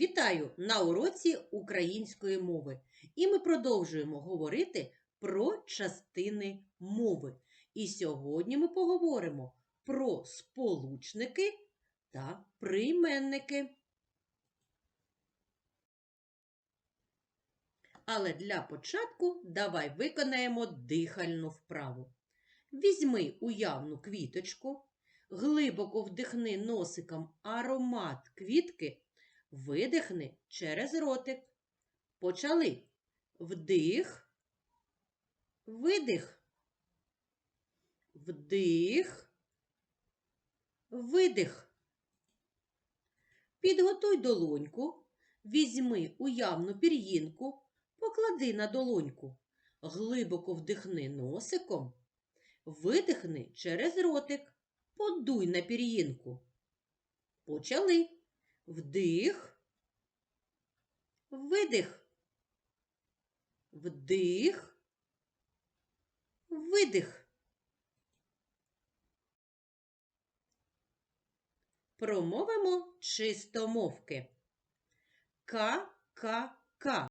Вітаю на уроці української мови. І ми продовжуємо говорити про частини мови. І сьогодні ми поговоримо про сполучники та прийменники. Але для початку давай виконаємо дихальну вправу. Візьми уявну квіточку, глибоко вдихни носиком аромат квітки, видихни через ротик. Почали. Вдих, видих, вдих, видих. Підготуй долоньку, візьми уявну пір'їнку, поклади на долоньку, глибоко вдихни носиком, видихни через ротик, подуй на пір'їнку. Почали. Вдих, видих, вдих, видих. Промовимо чистомовки. Ка-ка-ка.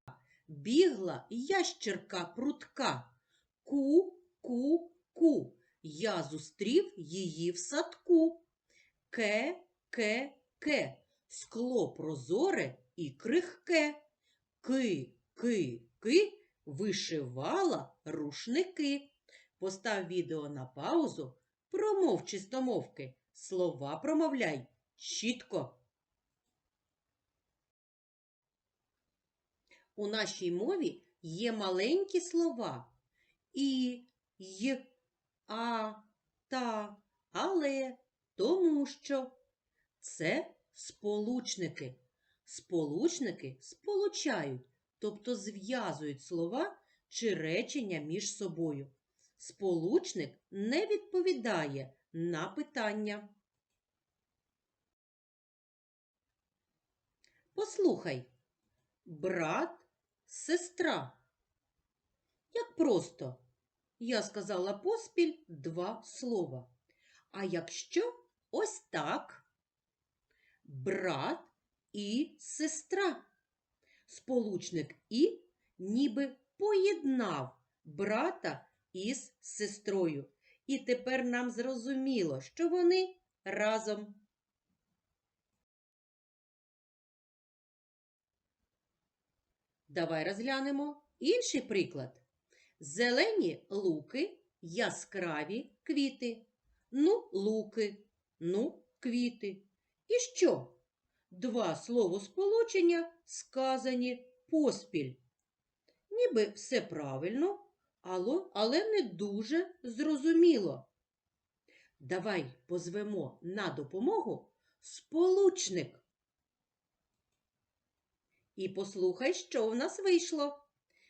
Бігла ящерка прутка. Ку-ку-ку. Я зустрів її в садку. Ке-ке-ке. Скло прозоре і крихке. Ки-ки-ки. Вишивала рушники. Постав відео на паузу. Промов чистомовки. Слова промовляй чітко. У нашій мові є маленькі слова і, й, а, та, але, тому що. Це сполучники. Сполучники сполучають, тобто зв'язують слова чи речення між собою. Сполучник не відповідає на питання. Послухай. Брат, сестра. Як просто. Я сказала поспіль два слова. А якщо ось так? Брат і сестра. Сполучник і ніби поєднав брата із сестрою. І тепер нам зрозуміло, що вони разом. Давай розглянемо інший приклад. Зелені луки, яскраві квіти. Ну, луки, ну, квіти. І що? Два словосполучення сказані поспіль. Ніби все правильно, але не дуже зрозуміло. Давай позвемо на допомогу сполучник. І послухай, що в нас вийшло.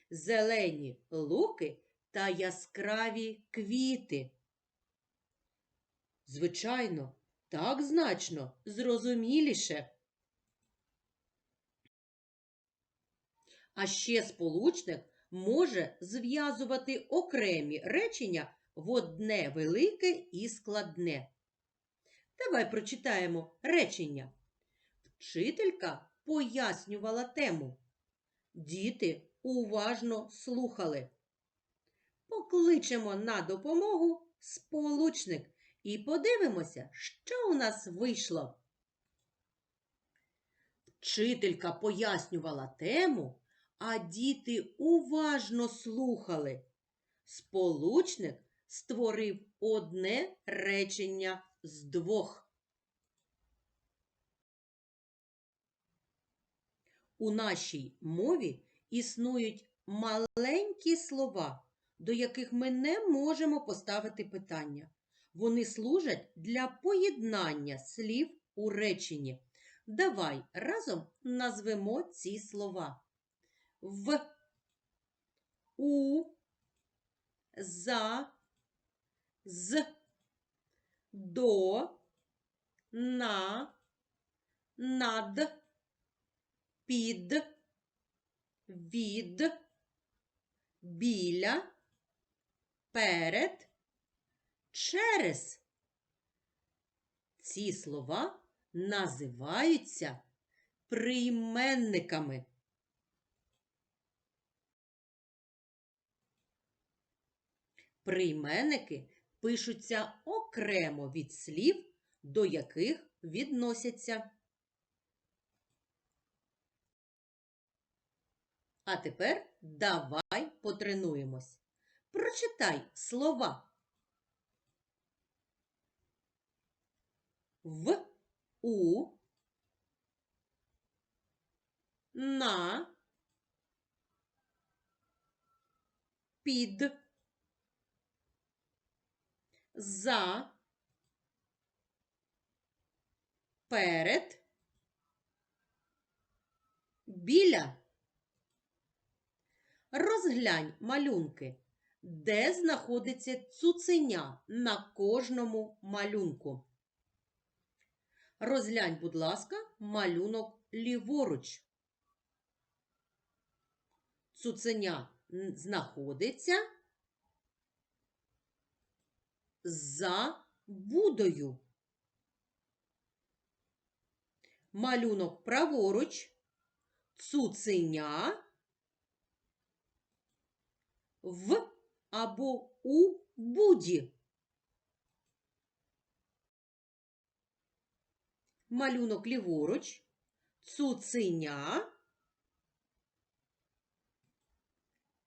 Зелені луки та яскраві квіти. Звичайно, так значно зрозуміліше. А ще сполучник може зв'язувати окремі речення в одне велике і складне. Давай прочитаємо речення. Вчителька пояснювала тему. Діти уважно слухали. Покличемо на допомогу сполучник і подивимося, що у нас вийшло. Вчителька пояснювала тему, а діти уважно слухали. Сполучник створив одне речення з двох. У нашій мові існують маленькі слова, до яких ми не можемо поставити питання. Вони служать для поєднання слів у реченні. Давай разом назвемо ці слова. В, у, за, з, до, на, над під, від, біля, перед, через. Ці слова називаються прийменниками. Прийменники пишуться окремо від слів, до яких відносяться. А тепер давай потренуємось. Прочитай слова. В, у, на, під, за, перед, біля. Розглянь малюнки, де знаходиться цуценя на кожному малюнку. Розглянь, будь ласка, малюнок ліворуч. Цуценя знаходиться за будою. Малюнок праворуч. Цуценя в або у буді. Малюнок ліворуч, цуценя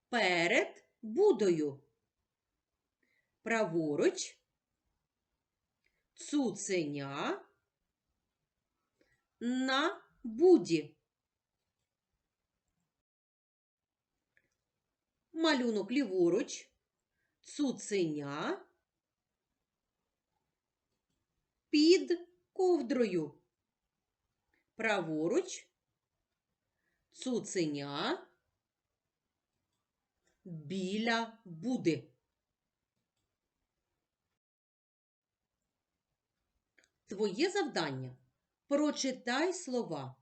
перед будою. Праворуч, цуценя на буді. Малюнок ліворуч, цуценя під ковдрою. Праворуч, цуценя біля буди. Твоє завдання прочитай слова,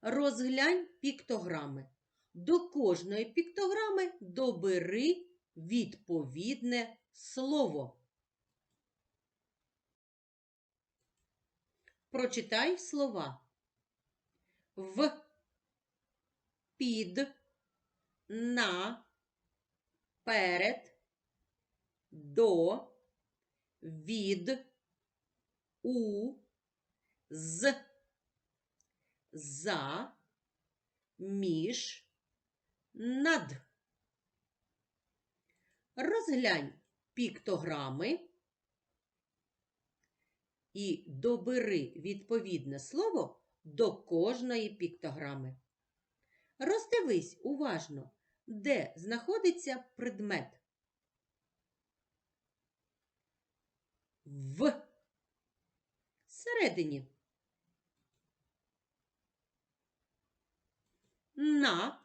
розглянь піктограми. До кожної піктограми добери відповідне слово. Прочитай слова. В, під, на, перед, до, від, у, з, за, між, над. Розглянь піктограми і добери відповідне слово до кожної піктограми. Роздивись уважно, де знаходиться предмет. В середині. На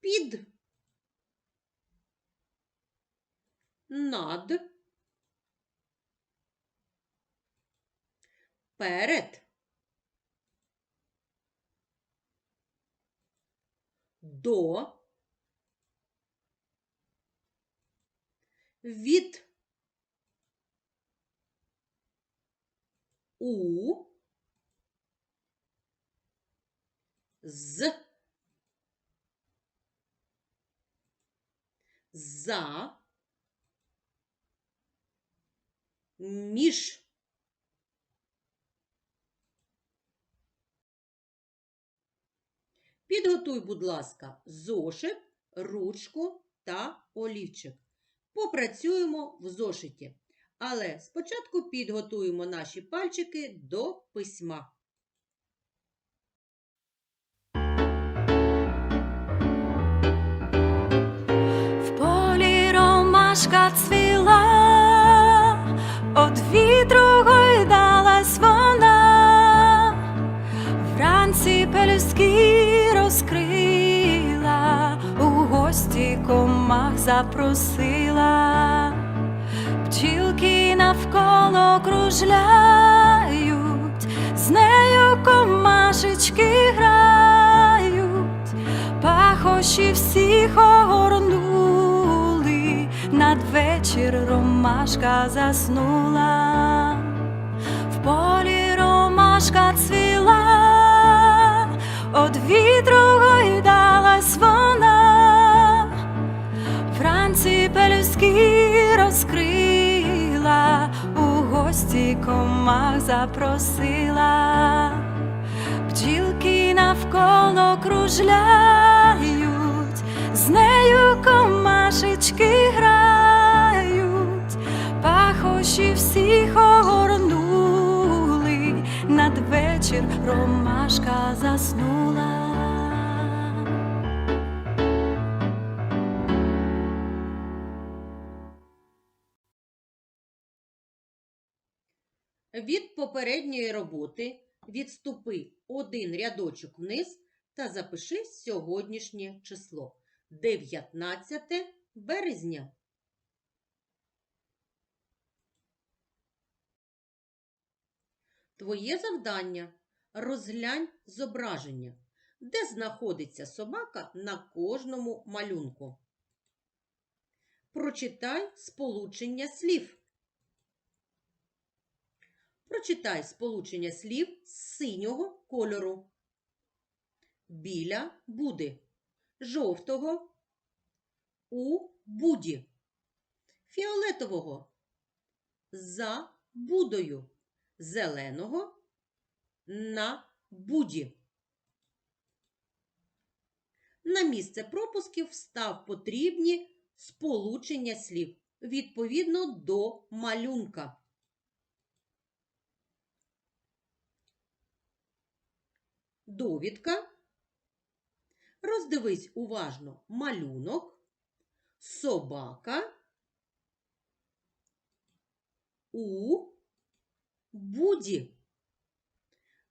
під над перед. До. Від. У. З. За. Між Підготуй, будь ласка, зошит, ручку та олівчик. Попрацюємо в зошиті. Але спочатку підготуємо наші пальчики до письма. В полі ромашка цвіла, од вітру гойдалась вона, вранці пелюстки комах запросила, бджілки навколо кружляють, з нею комашечки грають. Пахощі всіх огорнули, надвечір ромашка заснула, в полі ромашка гості комах запросила, бджілки навколо кружляють, з нею комашечки грають, пахощі всіх огорнули, надвечір ромашка заснула. Від попередньої роботи відступи один рядочок вниз та запиши сьогоднішнє число 19 березня. Твоє завдання розглянь зображення, де знаходиться собака на кожному малюнку. Прочитай сполучення слів. Прочитай сполучення слів з синього кольору. Біля буди, жовтого у буді, фіолетового за будою, зеленого на буді. На місце пропусків встав потрібні сполучення слів відповідно до малюнка. Довідка. Роздивись уважно малюнок, собака у буді.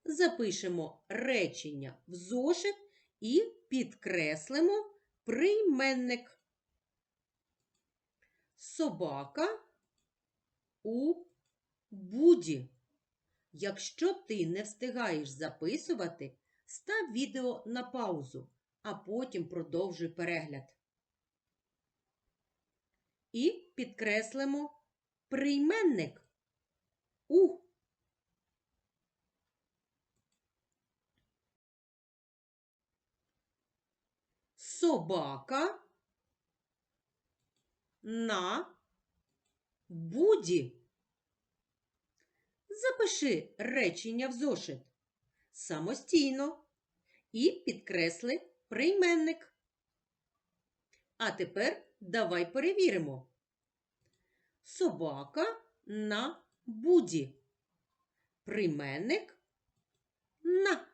Запишемо речення в зошит і підкреслимо прийменник. Собака у буді. Якщо ти не встигаєш записувати, став відео на паузу, а потім продовжуй перегляд. І підкреслимо прийменник у. Собака на буді. Запиши речення в зошит самостійно і підкресли прийменник. А тепер давай перевіримо. Собака на буді. Прийменник на.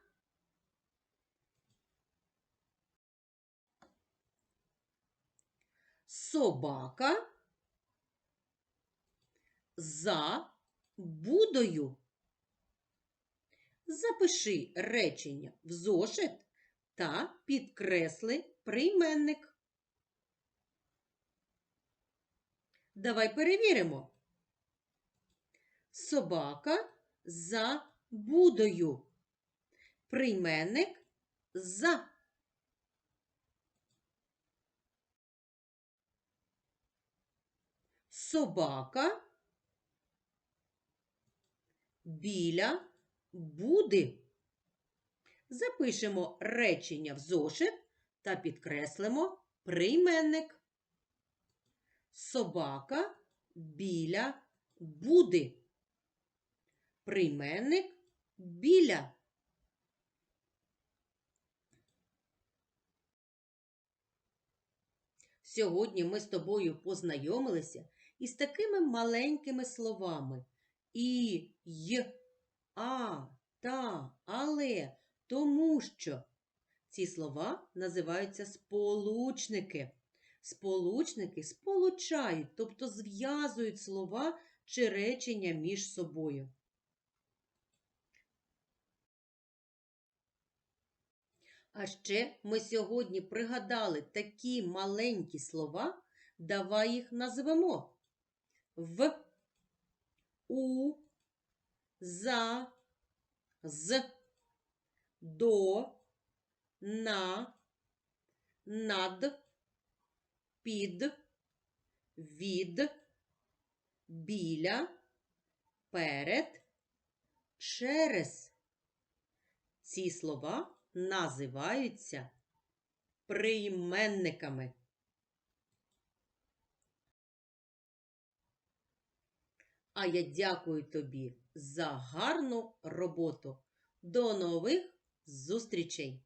Собака за будою. Запиши речення в зошит та підкресли прийменник. Давай перевіримо. Собака за будою. Прийменник за. Собака біля буди. Запишемо речення в зошит та підкреслимо прийменник. Собака біля буди. Прийменник біля. Сьогодні ми з тобою познайомилися із такими маленькими словами і, й, а, та, але, тому що. Ці слова називаються сполучники. Сполучники сполучають, тобто зв'язують слова чи речення між собою. А ще ми сьогодні пригадали такі маленькі слова, давай їх назвемо в, у, за, з, до, на, над, під, від, біля, перед, через. Ці слова називаються прийменниками. А я дякую тобі за гарну роботу. До нових зустрічей!